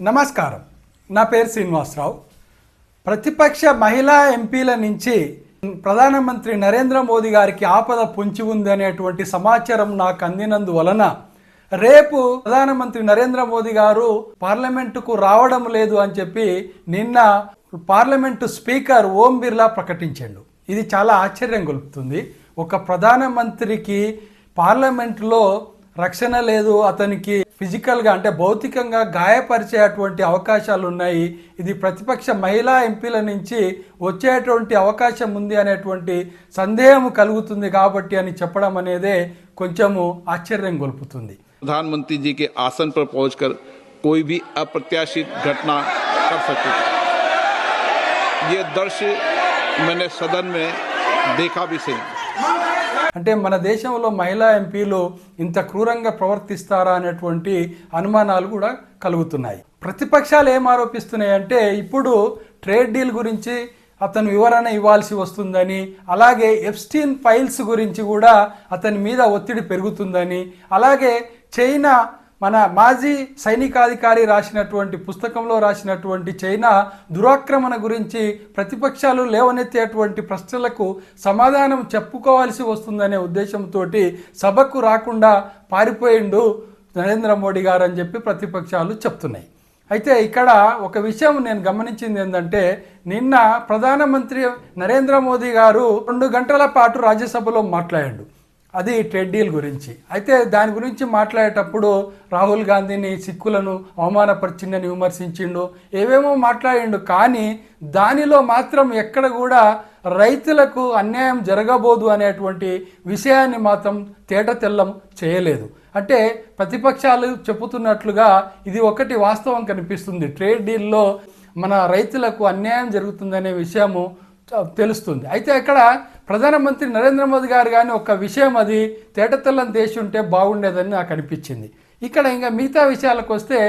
నమస్కారం. నా పేరు శ్రీనివాసరావు. ప్రతిపక్ష మహిళా ఎంపీల నుంచి ప్రధానమంత్రి నరేంద్ర మోదీ గారికి ఆపద పొంచి ఉంది అనేటువంటి సమాచారం నాకు అందినందువలన రేపు ప్రధానమంత్రి నరేంద్ర మోదీ గారు పార్లమెంటుకు రావడం లేదు అని చెప్పి నిన్న పార్లమెంటు స్పీకర్ ఓం బిర్లా ప్రకటించాడు. ఇది చాలా ఆశ్చర్యం గొలుపుతుంది. ఒక ప్రధానమంత్రికి పార్లమెంటులో రక్షణ లేదు అతనికి ఫిజికల్గా అంటే భౌతికంగా గాయపరిచేటువంటి అవకాశాలు ఉన్నాయి ఇది ప్రతిపక్ష మహిళా ఎంపీల నుంచి వచ్చేటువంటి అవకాశం ఉంది అనేటువంటి సందేహం కలుగుతుంది కాబట్టి అని చెప్పడం అనేదే కొంచెము ఆశ్చర్యం గొలుపుతుంది प्रधानमंत्री जी के आसन पर पहुंचकर कोई भी अप्रत्याशित घटना कर सकते थे ये दृश्य मैंने सदन में देखा भी सही అంటే మన దేశంలో మహిళా ఎంపీలు ఇంత క్రూరంగా ప్రవర్తిస్తారా అనేటువంటి అనుమానాలు కూడా కలుగుతున్నాయి. ప్రతిపక్షాలు ఏం ఆరోపిస్తున్నాయి అంటే ఇప్పుడు ట్రేడ్ డీల్ గురించి అతను వివరణ ఇవ్వాల్సి వస్తుందని అలాగే ఎఫ్స్టీన్ ఫైల్స్ గురించి కూడా అతని మీద ఒత్తిడి పెరుగుతుందని అలాగే చైనా మన మాజీ సైనికాధికారి రాసినటువంటి పుస్తకంలో రాసినటువంటి చైనా దురాక్రమణ గురించి ప్రతిపక్షాలు లేవనెత్తేటువంటి ప్రశ్నలకు సమాధానం చెప్పుకోవాల్సి వస్తుందనే ఉద్దేశంతో సభకు రాకుండా పారిపోయిండు నరేంద్ర మోడీ గారు అని చెప్పి ప్రతిపక్షాలు చెప్తున్నాయి. అయితే ఇక్కడ ఒక విషయం నేను గమనించింది ఏంటంటే నిన్న ప్రధానమంత్రి నరేంద్ర మోదీ గారు రెండు గంటల పాటు రాజ్యసభలో మాట్లాడాడు. అది ట్రేడ్ డీల్ గురించి. అయితే దాని గురించి మాట్లాడేటప్పుడు రాహుల్ గాంధీని సిక్కులను అవమానపరిచిందని విమర్శించిండు ఏవేమో మాట్లాడిండు. కానీ దానిలో మాత్రం ఎక్కడ కూడా రైతులకు అన్యాయం జరగబోదు అనేటువంటి విషయాన్ని మాత్రం తేట తెల్లం చేయలేదు. అంటే ప్రతిపక్షాలు చెబుతున్నట్లుగా ఇది ఒకటి వాస్తవం కనిపిస్తుంది. ట్రేడ్ డీల్లో మన రైతులకు అన్యాయం జరుగుతుందనే విషయము తెలుస్తుంది. అయితే అక్కడ ప్రధానమంత్రి నరేంద్ర మోదీ గారు కానీ ఒక విషయం అది తేటతెల్లం దేశి ఉంటే బాగుండేదని నాకు అనిపించింది. ఇక్కడ ఇంకా మిగతా విషయాలకు వస్తే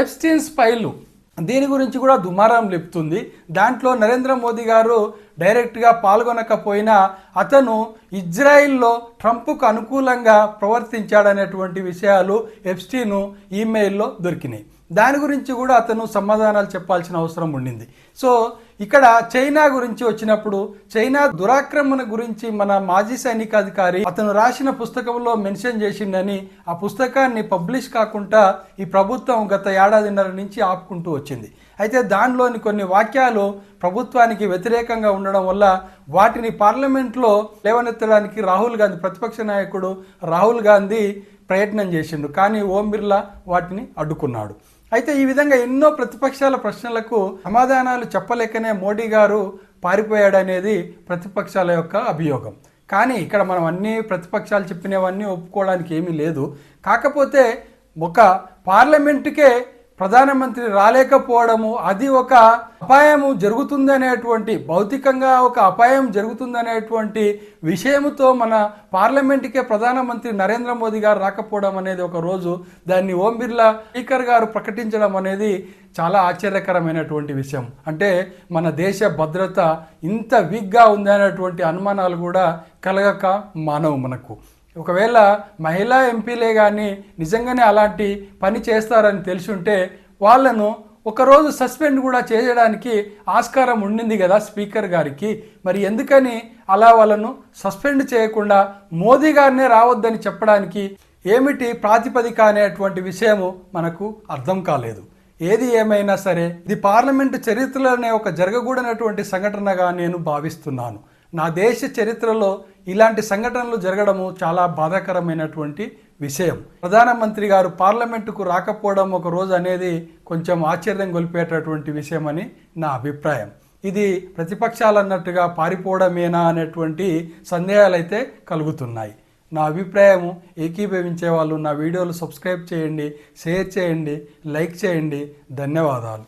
ఎప్స్టీన్స్ ఫైలు దీని గురించి కూడా దుమారం లేపుతుంది. దాంట్లో నరేంద్ర మోదీ గారు డైరెక్ట్గా పాల్గొనకపోయినా అతను ఇజ్రాయిల్లో ట్రంప్కు అనుకూలంగా ప్రవర్తించాడనేటువంటి విషయాలు ఎప్స్టీను ఈమెయిల్లో దొరికినాయి. దాని గురించి కూడా అతను సమాధానాలు చెప్పాల్సిన అవసరం ఉండింది. సో ఇక్కడ చైనా గురించి వచ్చినప్పుడు చైనా దురాక్రమణ గురించి మన మాజీ సైనికాధికారి అతను రాసిన పుస్తకంలో మెన్షన్ చేసిండని ఆ పుస్తకాన్ని పబ్లిష్ కాకుండా ఈ ప్రభుత్వం గత ఏడాదిన్నర నుంచి ఆపుకుంటూ వచ్చింది. అయితే దానిలోని కొన్ని వాక్యాలు ప్రభుత్వానికి వ్యతిరేకంగా ఉండడం వల్ల వాటిని పార్లమెంట్లో లేవనెత్తడానికి రాహుల్ గాంధీ ప్రతిపక్ష నాయకుడు రాహుల్ గాంధీ ప్రయత్నం చేసిండు. కానీ ఓం బిర్లా వాటిని అడ్డుకున్నాడు. అయితే ఈ విధంగా ఎన్నో ప్రతిపక్షాల ప్రశ్నలకు సమాధానాలు చెప్పలేకనే మోడీ గారు పారిపోయాడనేది ప్రతిపక్షాల యొక్క అభియోగం. కానీ ఇక్కడ మనం అన్ని ప్రతిపక్షాలు చెప్పినవన్నీ ఒప్పుకోవడానికి ఏమీ లేదు. కాకపోతే ఒక పార్లమెంటుకే ప్రధానమంత్రి రాలేకపోవడము అది ఒక అపాయము జరుగుతుందనేటువంటి భౌతికంగా ఒక అపాయం జరుగుతుందనేటువంటి విషయముతో మన పార్లమెంటుకే ప్రధానమంత్రి నరేంద్ర మోదీ గారు రాకపోవడం అనేది ఒక రోజు. దాన్ని ఓం బిర్లా స్పీకర్ గారు ప్రకటించడం అనేది చాలా ఆశ్చర్యకరమైనటువంటి విషయం. అంటే మన దేశ భద్రత ఇంత వీక్గా ఉందనేటువంటి అనుమానాలు కూడా కలగక మానవు మనకు. ఒకవేళ మహిళా ఎంపీలే కానీ నిజంగానే అలాంటి పని చేస్తారని తెలిసి ఉంటే వాళ్ళను ఒకరోజు సస్పెండ్ కూడా చేయడానికి ఆస్కారం ఉండింది కదా స్పీకర్ గారికి. మరి ఎందుకని అలా వాళ్ళను సస్పెండ్ చేయకుండా మోదీ గారినే రావద్దని చెప్పడానికి ఏమిటి ప్రాతిపదిక అనేటువంటి విషయము మనకు అర్థం కాలేదు. ఏది ఏమైనా సరే ఇది పార్లమెంటు చరిత్రలోనే ఒక జరగకూడనటువంటి సంఘటనగా నేను భావిస్తున్నాను. నా దేశ చరిత్రలో ఇలాంటి సంఘటనలు జరగడము చాలా బాధాకరమైనటువంటి విషయం. ప్రధానమంత్రి గారు పార్లమెంటుకు రాకపోవడం ఒక రోజు అనేది కొంచెం ఆశ్చర్యం గొలిపేటటువంటి విషయం అని నా అభిప్రాయం. ఇది ప్రతిపక్షాలు అన్నట్టుగా పారిపోవడమేనా అనేటువంటి సందేహాలు అయితే కలుగుతున్నాయి. నా అభిప్రాయము ఏకీభవించే వాళ్ళు నా వీడియోలు సబ్స్క్రైబ్ చేయండి షేర్ చేయండి లైక్ చేయండి. ధన్యవాదాలు.